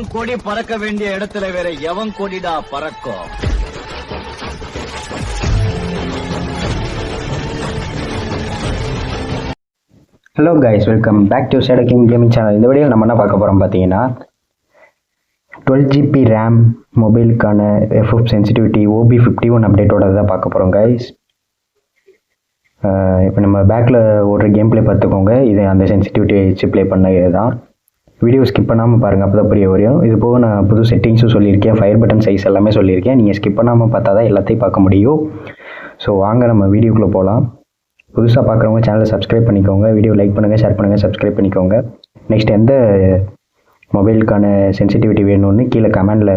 என் கொடி பறக்க வேண்டிய இடத்துல வேற எவன் கொடிடா பறக்கும் hello guys welcome back to சேட king gaming channel இந்த வீடியோவில் நம்ம என்ன பார்க்க போகிறோம் பார்த்தீங்கன்னா twelve GB RAM மொபைலுக்கான FF sensitivity OB fifty one அப்டேட்டோட தான் பார்க்க போகிறோம் கைஸ் இப்போ நம்ம பேக்கில் ஓடுற கேம் ப்ளே பார்த்துக்கோங்க. இது அந்த சென்சிட்டிவிட்டி வச்சு ப்ளே பண்ணது தான். வீடியோ ஸ்கிப் பண்ணாமல் பாருங்கள் அப்போ தான் புரிய வரையும் இது போக நான் புது செட்டிங்ஸும் சொல்லியிருக்கேன். ஃபயர் பட்டன் சைஸ் எல்லாமே சொல்லியிருக்கேன். நீங்கள் ஸ்கிப் பண்ணாமல் பார்த்தா தான் எல்லாத்தையும் பார்க்க முடியும். ஸோ வாங்க நம்ம வீடியோக்குள்ளே போகலாம் புதுசாக பார்க்குறவங்க சேனலை சப்ஸ்கிரைப் பண்ணிக்கோங்க. வீடியோ லைக் பண்ணுங்கள் ஷேர் பண்ணுங்கள் சப்ஸ்கிரைப் பண்ணிக்கோங்க. நெக்ஸ்ட் எந்த மொபைலுக்கான சென்சிட்டிவிட்டி வேணும்னு கீழே கமெண்டில்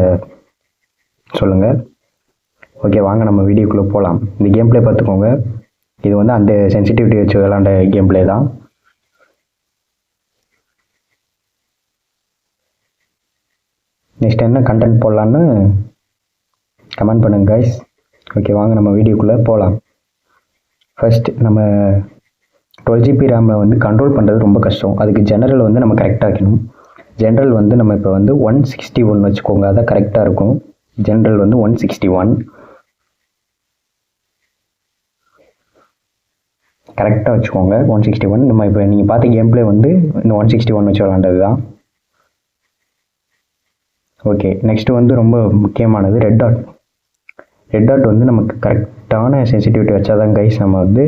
சொல்லுங்கள் ஓகே வாங்க நம்ம வீடியோக்குள்ளே போகலாம் இந்த கேம் பிளே பார்த்துக்கோங்க. இது வந்து அந்த சென்சிட்டிவிட்டி வச்சு விளாண்ட கேம் பிளே தான். நெக்ஸ்ட் என்ன கண்டென்ட் போடலான்னு கமெண்ட் பண்ணுங்க கைஸ் ஓகே வாங்க நம்ம வீடியோக்குள்ளே போகலாம் ஃபஸ்ட் நம்ம டுவெல் ஜிபி ரேமில் வந்து கண்ட்ரோல் பண்ணுறது ரொம்ப கஷ்டம். அதுக்கு ஜெனரல் வந்து நம்ம கரெக்டாக வைக்கணும் ஜென்ரல் வந்து நம்ம இப்போ வந்து ஒன் சிக்ஸ்டி ஒன் வச்சுக்கோங்க அதான் கரெக்டாக இருக்கும். ஜென்ரல் வந்து ஒன் சிக்ஸ்டி ஒன் கரெக்டாக வச்சுக்கோங்க ஒன் சிக்ஸ்டி ஒன் நம்ம இப்போ நீங்கள் பார்த்த கேம் பிளே வந்து இந்த ஒன் சிக்ஸ்டி ஒன் வச்சு விளாண்டது தான் ஓகே நெக்ஸ்ட்டு வந்து ரொம்ப முக்கியமானது ரெட் டாட் ரெட் டாட் வந்து நமக்கு கரெக்டான சென்சிட்டிவிட்டி வச்சா தான் கைஸ் நம்ம வந்து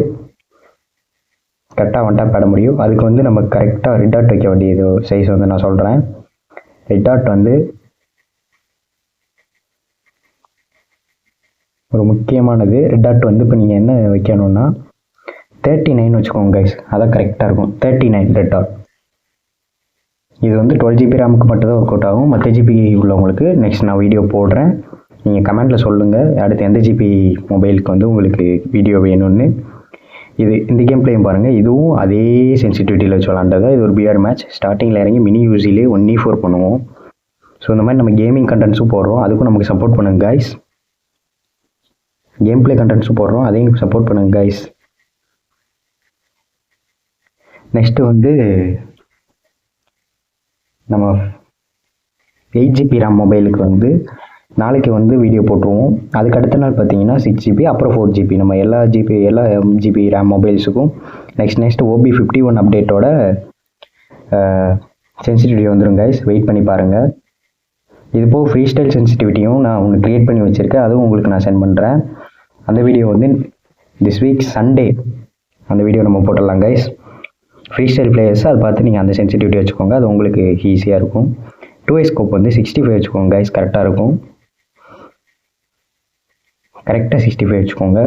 கரெக்டாக வந்துட்டா பாட முடியும். அதுக்கு வந்து நம்ம கரெக்டாக ரெட் டாட் வைக்க வேண்டியது சைஸ் வந்து நான் சொல்கிறேன் ரெட் டாட் வந்து ஒரு முக்கியமானது. ரெட் டாட் வந்து இப்போ நீங்கள் என்ன வைக்கணும்னா தேர்ட்டி நைன் வச்சுக்கோங்க கைஸ் அதான் கரெக்டாக இருக்கும். தேர்ட்டி நைன் ரெட் டாட் இது வந்து டுவெல் ஜிபி ரேமுக்கு மட்டும் தான் ஒர்க் அவுட் ஆகும். மற்ற ஜிபி உள்ளவங்களுக்கு நெக்ஸ்ட் நான் வீடியோ போடுறேன். நீங்கள் கமெண்ட்டில் சொல்லுங்கள் அடுத்து எந்த ஜிபி மொபைலுக்கு வந்து உங்களுக்கு வீடியோ வேணும்னு. இது இந்த கேம் பிளேயும் பாருங்கள் இதுவும் அதே சென்சிட்டிவிட்டியில் வச்சு விளாண்டதா இது ஒரு பிஆர் மேட்ச் ஸ்டார்டிங்கில் இறங்கி மினி யூசிலே ஒன் இ ஃபோர் பண்ணுவோம். ஸோ இந்த மாதிரி நம்ம கேமிங் கண்டென்ட்ஸும் போடுறோம். அதுக்கும் நமக்கு சப்போர்ட் பண்ணுங்க கைஸ் கேம் பிளே கண்டென்ட்ஸும் போடுறோம். அதையும் சப்போர்ட் பண்ணுங்க கைஸ் நெக்ஸ்ட்டு வந்து நம்ம எயிட் ஜிபி ரேம் மொபைலுக்கு வந்து நாளைக்கு வந்து வீடியோ போட்டுருவோம். அதுக்கு அடுத்த நாள் பார்த்தீங்கன்னா சிக்ஸ் ஜிபி அப்புறம் ஃபோர் ஜிபி நம்ம எல்லா ஜிபி எல்லா GB RAM மொபைல்ஸுக்கும் next next OB fifty one அப்டேட்டோட sensitivity வந்துடும் கைஸ் வெயிட் பண்ணி பாருங்கள் இது போக ஃப்ரீ ஸ்டைல் சென்சிட்டிவிட்டியும் நான் ஒன்று க்ரியேட் பண்ணி வச்சுருக்கேன். அதுவும் உங்களுக்கு நான் சென்ட் பண்ணுறேன் அந்த வீடியோ வந்து திஸ் வீக் சண்டே அந்த வீடியோ நம்ம போட்டுடலாம் கைஸ் ஃப்ரீ ஸ்டைல் பிளேயர்ஸ் அதை பார்த்து நீங்கள் அந்த சென்சிட்டிவிட்டி வச்சுக்கோங்க. அது உங்களுக்கு ஈஸியாக இருக்கும். டூ ஐ ஸ்கோப் வந்து சிக்ஸ்டி ஃபைவ் வச்சுக்கோங்க கைஸ் கரெக்டாக இருக்கும். கரெக்டாக சிக்ஸ்டி ஃபைவ் வச்சுக்கோங்க.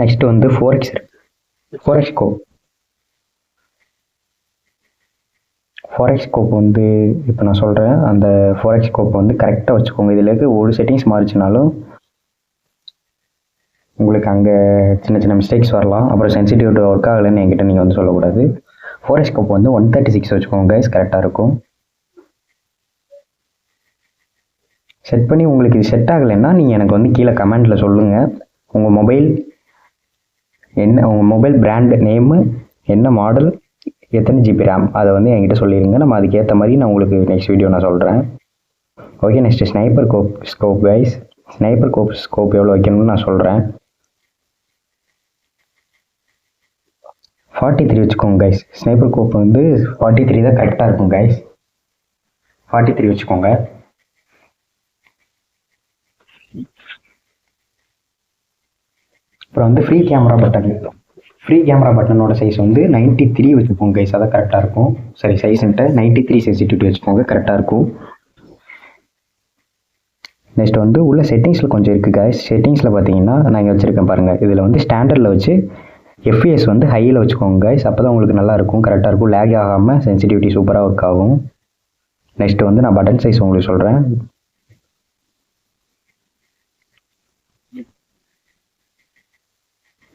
நெக்ஸ்ட் வந்து four X four X scope வந்து இப்போ நான் சொல்கிறேன் அந்த ஃபாரெக்ஸ் கோப் வந்து கரெக்டாக வச்சுக்கோங்க. இதில் ஒரு செட்டிங்ஸ் மாறிச்சுனாலும் உங்களுக்கு அங்கே சின்ன சின்ன மிஸ்டேக்ஸ் வரலாம். அப்புறம் சென்சிட்டிவிட்டி ஒர்க் ஆகலைன்னு என்கிட்ட நீங்கள் வந்து சொல்லக்கூடாது. ஃபோர் எக்ஸ் ஸ்கோப் வந்து ஒன் தேர்ட்டி சிக்ஸ் வச்சுக்கோங்க கைஸ் கரெக்டாக இருக்கும். செட் பண்ணி உங்களுக்கு இது செட் ஆகலைன்னா நீங்கள் எனக்கு வந்து கீழே கமெண்ட்டில் சொல்லுங்கள் உங்கள் மொபைல் என்ன உங்கள் மொபைல் பிராண்ட் நேமு என்ன மாடல் எத்தனை ஜிபி ரேம் அதை வந்து என்கிட்ட சொல்லிடுங்க நம்ம அதுக்கேற்ற மாதிரி நான் உங்களுக்கு நெக்ஸ்ட் வீடியோ நான் சொல்கிறேன் okay next sniper cope scope guys sniper cope scope எவ்வளோ வைக்கணும்னு நான் சொல்கிறேன் ஃபார்ட்டி த்ரீ வச்சுக்கோங்க கைஸ் ஸ்னைப்பர் கோப் வந்து ஃபார்ட்டி த்ரீ தான் கரெக்டாக இருக்கும் கைஸ் ஃபார்ட்டி த்ரீ வச்சுக்கோங்க. அப்புறம் வந்து free camera button free camera பட்டனோட size வந்து நைன்ட்டி த்ரீ வச்சுக்கோங்க கைஸ் அதான் கரெக்டாக இருக்கும். சரி சைஸ்ன்ட்டு நைன்ட்டி த்ரீ சென்சிட்டிவிட்டி வச்சுக்கோங்க கரெக்டாக இருக்கும். நெக்ஸ்ட் வந்து உள்ள செட்டிங்ஸில் கொஞ்சம் இருக்குது கைஸ் செட்டிங்ஸில் பார்த்தீங்கன்னா நான் இங்கே வச்சுருக்கேன் பாருங்கள் இதில் வந்து ஸ்டாண்டர்டில் வச்சு எஃப்இஎஸ் வந்து ஹையில் வச்சுக்கோங்க கைஸ் அப்போ தான் உங்களுக்கு நல்லா இருக்கும் கரெக்டாக இருக்கும். லேக் ஆகாமல் சென்சிட்டிவிட்டி சூப்பராக ஒர்க் ஆகும். நெக்ஸ்ட் வந்து நான் பட்டன் சைஸ் உங்களுக்கு சொல்கிறேன்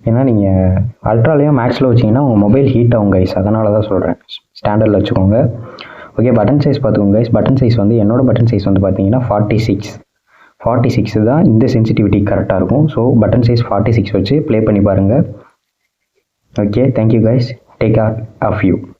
ஏன்னா நீங்கள் அல்ட்ராலையும் மேக்ஸில் வச்சிங்கன்னா உங்கள் மொபைல் ஹீட் ஆகும் கைஸ் அதனால தான் சொல்கிறேன் ஸ்டாண்டர்டில் வச்சுக்கோங்க. ஓகே பட்டன் சைஸ் பார்த்துக்கோங்க கைஸ் பட்டன் சைஸ் வந்து என்னோட பட்டன் சைஸ் வந்து பார்த்தீங்கன்னா ஃபார்ட்டி சிக்ஸ் ஃபார்ட்டி சிக்ஸ் தான் இந்த சென்சிட்டிவிட்டி கரெக்டாக இருக்கும். So button size forty six வச்சு ப்ளே பண்ணி பாருங்கள் okay thank you guys. Take care of you.